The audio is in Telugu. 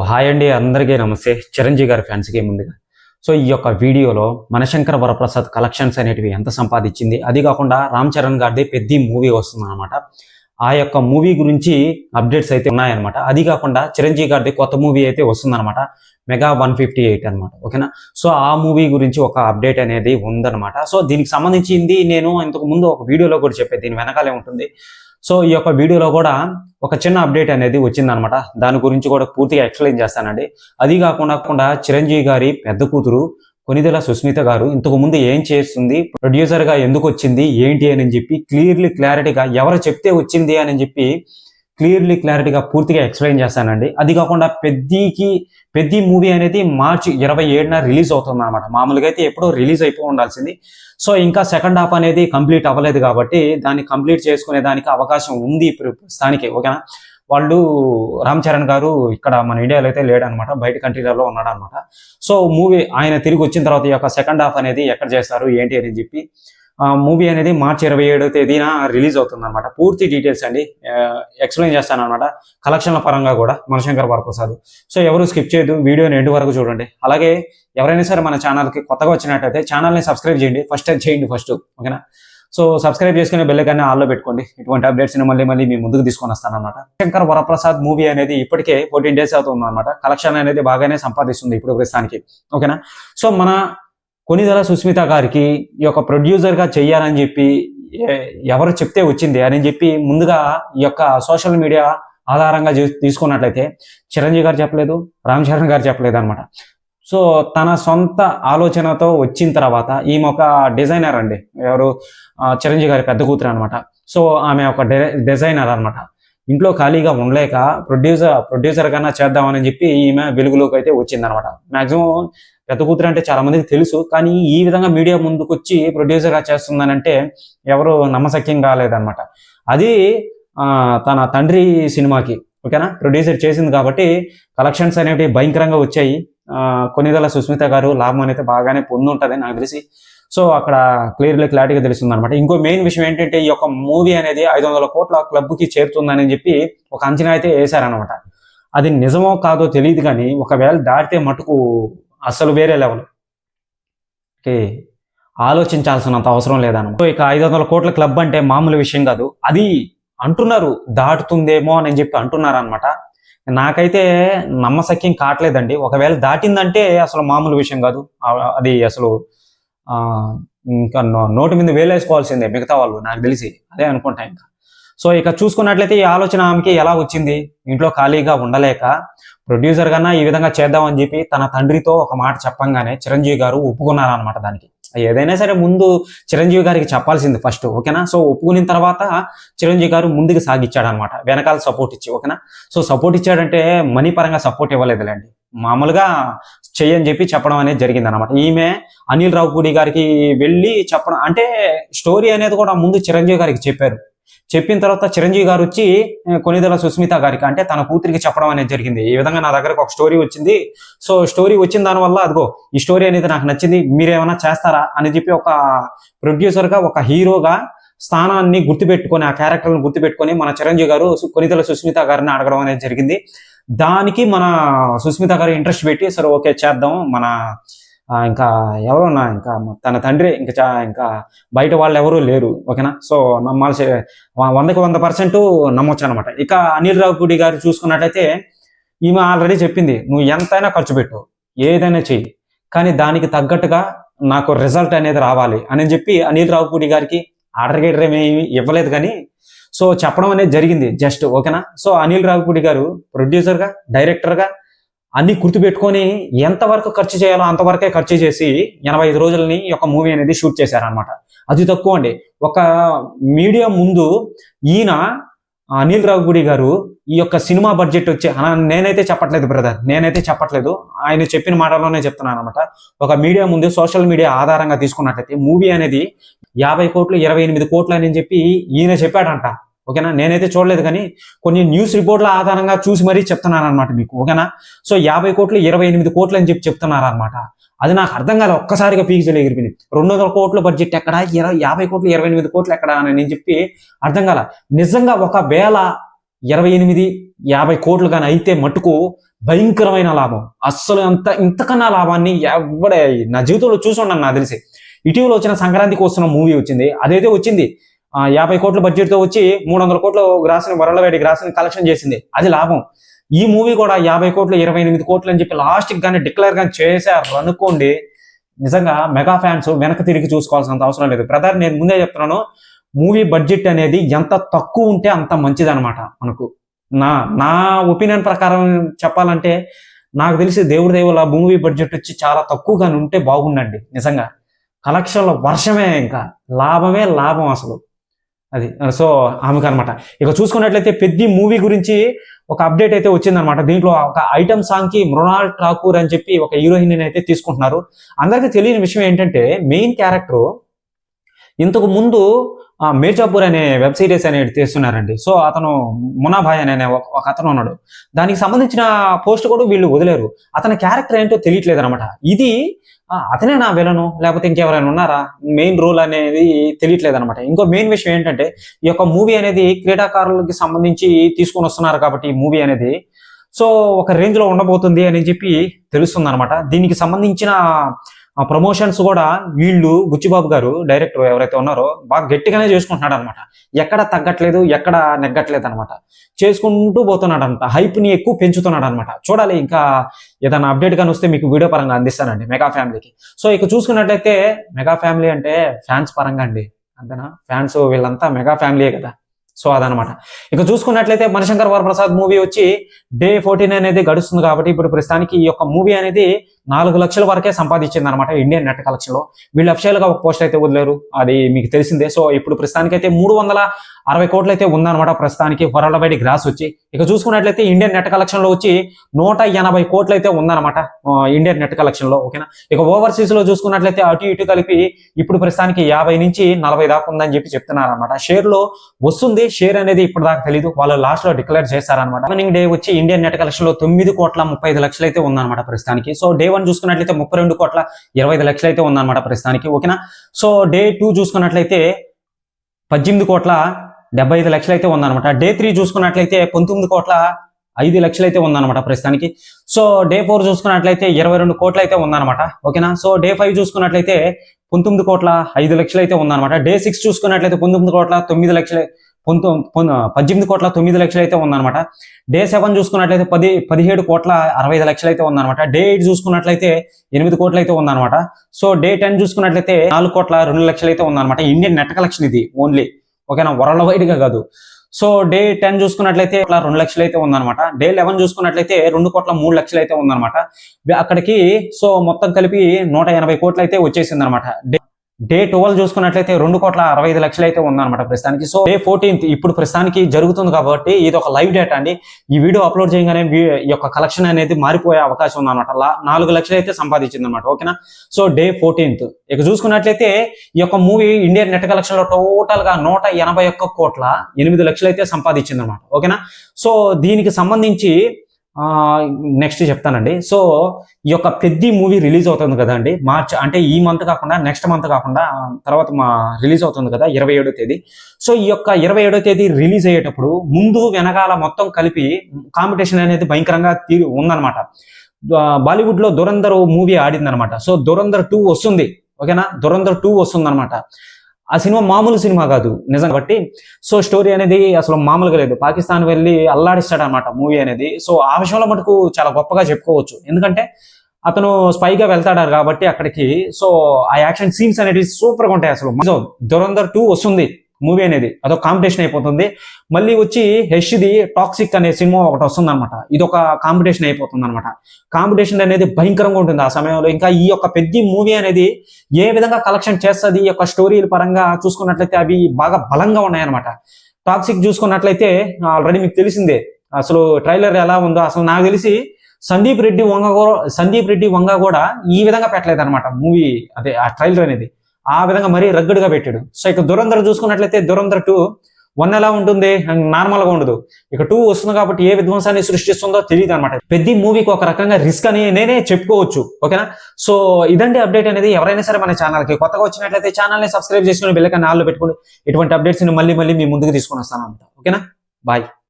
హాయ్ అండి అందరికీ నమస్తే. చిరంజీవి గారి ఫ్యాన్స్కి ముందుగా. సో ఈ యొక్క వీడియోలో మనశంకర్ వరప్రసాద్ కలెక్షన్స్ అనేటివి ఎంత సంపాదించింది? అది కాకుండా రామ్ చరణ్ గారిది పెద్ద మూవీ వస్తుందన్నమాట. ఆ యొక్క మూవీ గురించి అప్డేట్స్ అయితే ఉన్నాయన్నమాట. అది కాకుండా చిరంజీవి గారిది కొత్త మూవీ అయితే వస్తుందన్నమాట. మెగా వన్ ఫిఫ్టీ ఎయిట్ అనమాట ఓకేనా? సో ఆ మూవీ గురించి ఒక అప్డేట్ అనేది ఉందన్నమాట. సో దీనికి సంబంధించింది నేను ఇంతకు ముందు ఒక వీడియోలో కూడా చెప్పాను దీని వెనకాలే ఉంటుంది. సో ఈ యొక్క వీడియోలో కూడా ఒక చిన్న అప్డేట్ అనేది వచ్చిందనమాట. దాని గురించి కూడా పూర్తిగా ఎక్స్ప్లెయిన్ చేస్తానండి. అది కాకుండా చిరంజీవి గారి పెద్ద కూతురు కొనిదెల సుస్మిత గారు ఇంతకు ముందు ఏం చేస్తుంది ప్రొడ్యూసర్గా ఎందుకు వచ్చింది ఏంటి అని చెప్పి క్లియర్లీ క్లారిటీగా ఎవరు చెప్తే వచ్చింది అని చెప్పి క్లియర్లీ క్లారిటీగా పూర్తిగా ఎక్స్ప్లెయిన్ చేస్తానండి. అది కాకుండా పెద్దకి పెద్ద మూవీ అనేది మార్చి ఇరవై ఏడున రిలీజ్ అవుతుంది అనమాట మామూలుగా అయితే ఎప్పుడో రిలీజ్ అయిపో ఉండాల్సింది. సో ఇంకా సెకండ్ హాఫ్ అనేది కంప్లీట్ అవ్వలేదు కాబట్టి దాన్ని కంప్లీట్ చేసుకునే దానికి అవకాశం ఉంది ఇప్పుడు ప్రస్తుతానికి ఓకేనా? వాళ్ళు రామ్ చరణ్ గారు ఇక్కడ మన ఇండియాలో అయితే లేడనమాట బయట కంట్రీలలో ఉన్నాడు అనమాట సో మూవీ ఆయన తిరిగి వచ్చిన తర్వాత ఈ యొక్క సెకండ్ హాఫ్ అనేది ఎక్కడ చేస్తారు ఏంటి అని చెప్పి మూవీ అనేది మార్చి ఇరవై ఏడవ తేదీన రిలీజ్ అవుతుంది అనమాట పూర్తి డీటెయిల్స్ అండి. ఎక్స్ప్లెయిన్ చేస్తాను అనమాట కలెక్షన్ల పరంగా కూడా మనశంకర్ వరప్రసాద్ సో ఎవరు స్కిప్ చేయదు వీడియోని ఎండు వరకు చూడండి. అలాగే ఎవరైనా సరే మన ఛానల్కి కొత్తగా వచ్చినట్టయితే ఛానల్ని సబ్స్క్రైబ్ చేయండి. ఫస్ట్ చేయండి ఫస్ట్ ఓకేనా? సో సబ్స్క్రైబ్ చేసుకునే బెల్ కానీ ఆల్లో పెట్టుకోండి. ఇటువంటి అప్డేట్స్ని మళ్ళీ మళ్ళీ మీ ముందుకు తీసుకొని వస్తాను అనమాట శంకర్ వరప్రసాద్ మూవీ అనేది ఇప్పటికే ఫోర్టీన్ డేస్ అవుతుంది అనమాట కలెక్షన్ అనేది బాగానే సంపాదిస్తుంది ఇప్పుడు ప్రస్తుతానికి ఓకేనా? సో మన కొనిదల సుస్మిత గారికి ఈ యొక్క ప్రొడ్యూసర్గా చెయ్యాలని చెప్పి ఎవరు చెప్తే వచ్చింది అని చెప్పి ముందుగా ఈ యొక్క సోషల్ మీడియా ఆధారంగా తీసుకున్నట్లయితే చిరంజీవి గారు చెప్పలేదు రామ్ చరణ్ గారు చెప్పలేదు అనమాట సో తన సొంత ఆలోచనతో వచ్చిన తర్వాత ఈమె ఒక డిజైనర్ అండి. ఎవరు? చిరంజీవి గారి పెద్ద కూతురు అనమాట సో ఆమె ఒక డిజైనర్ అనమాట ఇంట్లో ఖాళీగా ఉండలేక ప్రొడ్యూసర్ ప్రొడ్యూసర్ కన్నా చేద్దామని చెప్పి ఈమె వెలుగులోకి అయితే వచ్చింది అనమాట మాక్సిమం పెద్ద కూతురు అంటే చాలా మందికి తెలుసు కానీ ఈ విధంగా మీడియా ముందుకు వచ్చి ప్రొడ్యూసర్గా చేస్తుందని అంటే ఎవరు నమ్మశక్యం కాలేదన్నమాట. అది తన తండ్రి సినిమాకి ఓకేనా? ప్రొడ్యూసర్ చేసింది కాబట్టి కలెక్షన్స్ అనేవి భయంకరంగా వచ్చాయి. ఆ, కొనిదల సుస్మిత గారు లాభం అనేది బాగానే పొంది ఉంటుంది నాకు తెలిసి. సో అక్కడ క్లియర్లీ క్లారిటీగా తెలుస్తుంది అనమాట ఇంకో మెయిన్ విషయం ఏంటంటే ఈ యొక్క మూవీ అనేది ఐదు వందల కోట్ల క్లబ్కి చేరుతుందని చెప్పి ఒక అంచనా అయితే వేశారనమాట అది నిజమో కాదో తెలియదు కానీ ఒకవేళ దాటితే మటుకు అసలు వేరే లెవెల్. ఓకే ఆలోచించాల్సినంత అవసరం లేదన్నమాట సో ఇక ఐదు వందల కోట్ల క్లబ్ అంటే మామూలు విషయం కాదు. అది అంటున్నారు దాటుతుందేమో అని చెప్పి అంటున్నారు అనమాట నాకైతే నమ్మశక్యం కావట్లేదండి. ఒకవేళ దాటిందంటే అసలు మామూలు విషయం కాదు. అది అసలు ఇంకా నోటి మీద వేలేసుకోవాల్సిందే మిగతా వాళ్ళు నాకు తెలిసి. అదే అనుకుంటా ఇంకా. సో ఇక చూసుకున్నట్లయితే ఈ ఆలోచన ఆమెకి ఎలా వచ్చింది? ఇంట్లో ఖాళీగా ఉండలేక ప్రొడ్యూసర్ కన్నా ఈ విధంగా చేద్దామని చెప్పి తన తండ్రితో ఒక మాట చెప్పంగానే చిరంజీవి గారు ఒప్పుకున్నారనమాట దానికి. ఏదైనా సరే ముందు చిరంజీవి గారికి చెప్పాల్సింది ఫస్ట్ ఓకేనా? సో ఒప్పుకున్న తర్వాత చిరంజీవి గారు ముందుకు సాగిచ్చాడు అనమాట వెనకాల సపోర్ట్ ఇచ్చి ఓకేనా? సో సపోర్ట్ ఇచ్చాడంటే మనీ పరంగా సపోర్ట్ ఇవ్వలేదులేండి. మామూలుగా చెయ్యని చెప్పి చెప్పడం అనేది జరిగింది అనమాట ఈమె అనిల్ రావుపూడి గారికి వెళ్ళి చెప్పడం అంటే స్టోరీ అనేది కూడా ముందు చిరంజీవి గారికి చెప్పారు. చెప్పిన తర్వాత చిరంజీవి గారు వచ్చి కొనిదల సుస్మిత గారికి. అంటే తన కూతురికి చెప్పడం అనేది జరిగింది. ఈ విధంగా నా దగ్గరకు ఒక స్టోరీ వచ్చింది. సో స్టోరీ వచ్చిన దానివల్ల అదిగో ఈ స్టోరీ అనేది నాకు నచ్చింది. మీరేమైనా చేస్తారా అని చెప్పి ఒక ప్రొడ్యూసర్గా ఒక హీరోగా స్థానాన్ని గుర్తుపెట్టుకొని ఆ క్యారెక్టర్ని గుర్తుపెట్టుకొని మన చిరంజీవి గారు సు- సుస్మిత గారిని అడగడం అనేది జరిగింది. దానికి మన సుస్మిత గారు ఇంట్రెస్ట్ పెట్టి సరే ఓకే చేద్దాం. మన ఇంకా ఎవరు నా ఇంకా తన తండ్రి ఇంకా చా- ఇంకా బయట వాళ్ళు ఎవరూ లేరు ఓకేనా? సో నమ్మాల్సి వందకు వందకి వంద పర్సెంట్ నమ్మొచ్చు అనమాట ఇక అనిల్ రావుపూడి గారు చూసుకున్నట్లయితే ఈమె ఆల్రెడీ చెప్పింది నువ్వు ఎంతైనా ఖర్చు పెట్టు ఏదైనా చెయ్యి కానీ దానికి తగ్గట్టుగా నాకు రిజల్ట్ అనేది రావాలి అని చెప్పి అనిల్ రావుపూడి గారికి ఆర్డర్ గేటర్ ఏమీ ఇవ్వలేదు కానీ సో చెప్పడం అనేది జరిగింది జస్ట్ ఓకేనా? సో అనిల్ రావుపూడి గారు ప్రొడ్యూసర్గా డైరెక్టర్గా అన్ని గుర్తుపెట్టుకొని ఎంతవరకు ఖర్చు చేయాలో అంతవరకే ఖర్చు చేసి ఎనభై ఐదు రోజులని ఒక మూవీ అనేది షూట్ చేశారనమాట అది తక్కువ అండి. ఒక మీడియా ముందు ఈయన అనిల్ రావుగుడి గారు ఈ యొక్క సినిమా బడ్జెట్ వచ్చి అన- నేనైతే చెప్పట్లేదు బ్రదర్ నేనైతే చెప్పట్లేదు. ఆయన చెప్పిన మాటలోనే చెప్తున్నాను అనమాట ఒక మీడియా ముందు సోషల్ మీడియా ఆధారంగా తీసుకున్నట్లయితే మూవీ అనేది యాభై కోట్లు ఇరవై ఎనిమిది కోట్లు అని చెప్పి ఈయన చెప్పాడంట. ఓకేనా? నేనైతే చూడలేదు కానీ కొన్ని న్యూస్ రిపోర్ట్ల ఆధారంగా చూసి మరీ చెప్తున్నాను అనమాట మీకు ఓకేనా? సో యాభై కోట్లు ఇరవై ఎనిమిది కోట్లు అని చెప్పి చెప్తున్నారు అనమాట అది నాకు అర్థం కాదు ఒక్కసారిగా ఫీజులు ఎగిరిపోయింది రెండు వందల కోట్ల బడ్జెట్ ఎక్కడ? ఇరవై యాభై కోట్లు ఇరవై ఎనిమిది కోట్లు ఎక్కడ అని నేను చెప్పి అర్థం కాల. నిజంగా ఒకవేళ ఇరవై ఎనిమిది యాభై కోట్లు కానీ అయితే మటుకు భయంకరమైన లాభం. అస్సలు అంత ఇంతకన్నా లాభాన్ని ఎవడే నా జీవితంలో చూసి ఉన్నాను నాకు తెలిసి. ఇటీవల వచ్చిన సంక్రాంతికి వస్తున్న మూవీ వచ్చింది అదైతే వచ్చింది. యాభై కోట్ల బడ్జెట్తో వచ్చి మూడు వందల కోట్ల గ్రాసుని వరలవేడి గ్రాసుని కలెక్షన్ చేసింది. అది లాభం. ఈ మూవీ కూడా యాభై కోట్లు ఇరవై ఎనిమిది కోట్లు అని చెప్పి లాస్ట్కి కానీ డిక్లేర్ కానీ చేశారు అనుకోండి నిజంగా మెగా ఫ్యాన్స్ వెనక్కి తిరిగి చూసుకోవాల్సినంత అవసరం లేదు. బ్రదర్ నేను ముందే చెప్తున్నాను మూవీ బడ్జెట్ అనేది ఎంత తక్కువ ఉంటే అంత మంచిది అనమాట మనకు. నా నా ఒపీనియన్ ప్రకారం చెప్పాలంటే నాకు తెలిసి దేవుడి దేవుల మూవీ బడ్జెట్ వచ్చి చాలా తక్కువగానే ఉంటే బాగుండండి నిజంగా. కలెక్షన్లో వర్షమే ఇంకా. లాభమే లాభం అసలు. అది. సో ఆమెకు అనమాట ఇక చూసుకున్నట్లయితే పెద్ద మూవీ గురించి ఒక అప్డేట్ అయితే వచ్చిందనమాట. దీంట్లో ఒక ఐటమ్ సాంగ్కి మృణాల్ ఠాకూర్ అని చెప్పి ఒక హీరోయిన్ అయితే తీసుకుంటున్నారు. అందరికీ తెలియని విషయం ఏంటంటే మెయిన్ క్యారెక్టర్ ఇంతకు ముందు మీర్జాపూర్ అనే వెబ్ సిరీస్ అనేది తీస్తున్నారండి. సో అతను మునాభాయ్ అనే ఒక ఒక అతను ఉన్నాడు. దానికి సంబంధించిన పోస్ట్ కూడా వీళ్ళు వదిలేరు. అతని క్యారెక్టర్ ఏంటో తెలియట్లేదు అనమాట ఇది అతనే నా విలను? లేకపోతే ఇంకెవరైనా ఉన్నారా? మెయిన్ రోల్ అనేది తెలియట్లేదు అనమాట ఇంకో మెయిన్ విషయం ఏంటంటే ఈ యొక్క మూవీ అనేది క్రీడాకారులకి సంబంధించి తీసుకొని వస్తున్నారు కాబట్టి ఈ మూవీ అనేది. సో ఒక రేంజ్లో ఉండబోతుంది అని చెప్పి తెలుస్తుంది అనమాట దీనికి సంబంధించిన ఆ ప్రమోషన్స్ కూడా వీళ్ళు బుచ్చిబాబు గారు డైరెక్టర్ ఎవరైతే ఉన్నారో బాగా గట్టిగానే చేసుకుంటున్నాడు అనమాట ఎక్కడ తగ్గట్లేదు ఎక్కడ నెగ్గట్లేదు అనమాట. చేసుకుంటూ పోతున్నాడు అనమాట హైప్ని ఎక్కువ పెంచుతున్నాడు అనమాట చూడాలి ఇంకా ఏదైనా అప్డేట్ కానీ వస్తే మీకు వీడియో పరంగా అందిస్తానండి మెగా ఫ్యామిలీకి. సో ఇక చూసుకున్నట్లయితే మెగా ఫ్యామిలీ అంటే ఫ్యాన్స్ పరంగా అండి. అంతేనా? ఫ్యాన్స్ వీళ్ళంతా మెగా ఫ్యామిలీయే కదా. సో అదనమాట. ఇక చూసుకున్నట్లయితే మణిశంకర్ వరప్రసాద్ మూవీ వచ్చి డే ఫోర్టీన్ అనేది గడుస్తుంది కాబట్టి ఇప్పుడు ప్రస్తుతానికి ఈ యొక్క మూవీ అనేది నాలుగు లక్షల వరకే సంపాదించింది అనమాట ఇండియన్ నెట్ కలెక్షన్లో. వీళ్ళు అఫిషియల్గా ఒక పోస్ట్ అయితే వదిలేరు. అది మీకు తెలిసిందే. సో ఇప్పుడు ప్రస్తుతానికి అయితే మూడు వందల అరవై కోట్లు అయితే ఉందన్నమాట ప్రస్తుతానికి. వరల్డ్ వైడ్ గ్రాస్ వచ్చి. ఇక చూసుకున్నట్లయితే ఇండియన్ నెట్ కలెక్షన్లో వచ్చి నూట ఎనభై కోట్లు అయితే ఉందన్నమాట ఇండియన్ నెట్ కలెక్షన్లో. ఓకేనా? ఇక ఓవర్సీస్లో చూసుకున్నట్లయితే అటు ఇటు కలిపి ఇప్పుడు ప్రస్తుతానికి యాభై నుంచి నలభై దాకా ఉందని చెప్పి చెప్తున్నారు అనమాట షేర్లో వస్తుంది. షేర్ అనేది ఇప్పుడు దాకా తెలియదు వాళ్ళు లాస్ట్లో డిక్లేర్ చేశారనమాట ఓపెనింగ్ డే వచ్చి ఇండియన్ నెట్ కలెక్షన్లో తొమ్మిది కోట్ల ముప్పై ఐదు లక్షలు అయితే ఉందన్నమాట ప్రస్తుతానికి. సో డే వన్ చూసుకున్నట్లయితే ముప్పై రెండు కోట్ల ఇరవై ఐదు లక్షలు అయితే ఉందన్నమాట ప్రస్తుతానికి ఓకేనా? సో డే టూ చూసుకున్నట్లయితే పద్దెనిమిది కోట్ల డెబ్బై ఐదు లక్షలు అయితే ఉందన్నమాట. డే త్రీ చూసుకున్నట్లయితే పంతొమ్మిది కోట్ల ఐదు లక్షలు అయితే ఉందన్నమాట ప్రస్తుతానికి. సో డే ఫోర్ చూసుకున్నట్లయితే ఇరవై రెండు కోట్లు అయితే ఉందన్నమాట ఓకేనా? సో డే ఫైవ్ చూసుకున్నట్లయితే పంతొమ్మిది కోట్ల ఐదు లక్షలు అయితే ఉందన్నమాట. డే సిక్స్ చూసుకున్నట్లయితే పంతొమ్మిది కోట్ల తొమ్మిది లక్షలు పద్దెనిమిది కోట్ల తొమ్మిది లక్షలు అయితే ఉందన్నమాట. డే సెవెన్ చూసుకున్నట్లయితే పది పదిహేడు కోట్ల అరవై ఐదు లక్షలు అయితే ఉందన్నమాట. డే ఎయిట్ చూసుకున్నట్లయితే ఎనిమిది కోట్లు అయితే ఉందన్నమాట. సో డే టెన్ చూసుకున్నట్లయితే నాలుగు కోట్ల రెండు లక్షలు అయితే ఉందన్నమాట. ఇండియన్ నెట్ కలెక్షన్ ఇది ఓన్లీ. ఓకేనా? వరల్డ్ వైడ్గా కాదు. సో డే టెన్ చూసుకున్నట్లయితే ఇట్లా రెండు లక్షలు అయితే ఉందన్నమాట. డే లెవెన్ చూసుకున్నట్లయితే రెండు కోట్ల మూడు లక్షలు అయితే ఉందన్నమాట. అక్కడికి సో మొత్తం కలిపి నూట ఎనభై కోట్లు అయితే వచ్చేసింది అనమాట డే ట్వెల్వ్ చూసుకున్నట్లయితే రెండు కోట్ల అరవై ఐదు లక్షలు అయితే ఉందన్నమాట ప్రస్తుతానికి. సో డే ఫోర్టీన్త్ ఇప్పుడు ప్రస్తుతానికి జరుగుతుంది కాబట్టి ఇది ఒక లైవ్ డేటా అండి. ఈ వీడియో అప్లోడ్ చేయగానే వీ- ఈ యొక్క కలెక్షన్ అనేది మారిపోయే అవకాశం ఉందన్నమాట. నాలుగు లక్షలు అయితే సంపాదించింది అనమాట ఓకేనా సో డే ఫోర్టీన్త్ ఇక చూసుకున్నట్లయితే ఈ యొక్క మూవీ ఇండియన్ నెట్ కలెక్షన్లో టోటల్గా నూట ఎనభై ఒక్క కోట్ల ఎనిమిది లక్షలు అయితే సంపాదించింది అనమాట ఓకేనా సో దీనికి సంబంధించి నెక్స్ట్ చెప్తానండి. సో ఈ యొక్క పెద్ద మూవీ రిలీజ్ అవుతుంది కదా అండి మార్చ్ అంటే ఈ మంత్ కాకుండా నెక్స్ట్ మంత్ కాకుండా తర్వాత మా రిలీజ్ అవుతుంది కదా ఇరవై ఏడో తేదీ. సో ఈ యొక్క ఇరవై ఏడో తేదీ రిలీజ్ అయ్యేటప్పుడు ముందు వెనకాల మొత్తం కలిపి కాంపిటీషన్ అనేది భయంకరంగా తీరు ఉందన్నమాట. బాలీవుడ్లో దురంధర్ మూవీ ఆడిందనమాట సో దురంధర్ టూ వస్తుంది ఓకేనా? దురంధర్ టూ వస్తుంది అనమాట ఆ సినిమా మామూలు సినిమా కాదు నిజం. కాబట్టి సో స్టోరీ అనేది అసలు మామూలుగా లేదు. పాకిస్తాన్ వెళ్ళి అల్లాడిస్తాడు అనమాట మూవీ అనేది. సో ఆ విషయంలో మటుకు చాలా గొప్పగా చెప్పుకోవచ్చు. ఎందుకంటే అతను స్పైగా వెళ్తాడారు కాబట్టి అక్కడికి. సో ఆ యాక్షన్ సీన్స్ అనేవి సూపర్గా ఉంటాయి అసలు. దురందర్ టూ వస్తుంది. మూవీ అనేది అదొక కాంపిటీషన్ అయిపోతుంది. మళ్ళీ వచ్చి హెష్ది టాక్సిక్ అనే సినిమా ఒకటి వస్తుందన్నమాట. ఇది ఒక కాంపిటీషన్ అయిపోతుంది అనమాట కాంపిటీషన్ అనేది భయంకరంగా ఉంటుంది ఆ సమయంలో. ఇంకా ఈ యొక్క పెద్ద మూవీ అనేది ఏ విధంగా కలెక్షన్ చేస్తుంది ఈ యొక్క స్టోరీల పరంగా చూసుకున్నట్లయితే అవి బాగా బలంగా ఉన్నాయన్నమాట. టాక్సిక్ చూసుకున్నట్లయితే ఆల్రెడీ మీకు తెలిసిందే అసలు ట్రైలర్ ఎలా ఉందో అసలు నాకు తెలిసి సందీప్ రెడ్డి వంగ కూడా సందీప్ రెడ్డి వంగ కూడా ఈ విధంగా పెట్టలేదు అనమాట మూవీ అదే ఆ ట్రైలర్ అనేది. ఆ విధంగా మరీ రగ్గుడుగా పెట్టాడు. సో ఇక దురంధర చూసుకున్నట్లయితే దురంధర టూ వన్ ఎలా ఉంటుంది? నార్మల్గా ఉండదు. ఇక టూ వస్తుంది కాబట్టి ఏ విధ్వంసాన్ని సృష్టిస్తుందో తెలియదు అనమాట పెద్ద మూవీకి ఒక రకంగా రిస్క్ అని నేనే చెప్పుకోవచ్చు. ఓకేనా? సో ఇదండి అప్డేట్ అనేది. ఎవరైనా సరే మన ఛానల్కి కొత్తగా వచ్చినట్లయితే ఛానల్ని సబ్స్క్రైబ్ చేసుకుని బిల్లకన్నా ఆల్లో పెట్టుకుని ఇటువంటి అప్డేట్స్ని మళ్ళీ మళ్ళీ మీ ముందుకు తీసుకొని వస్తాను అనమాట ఓకేనా? బాయ్.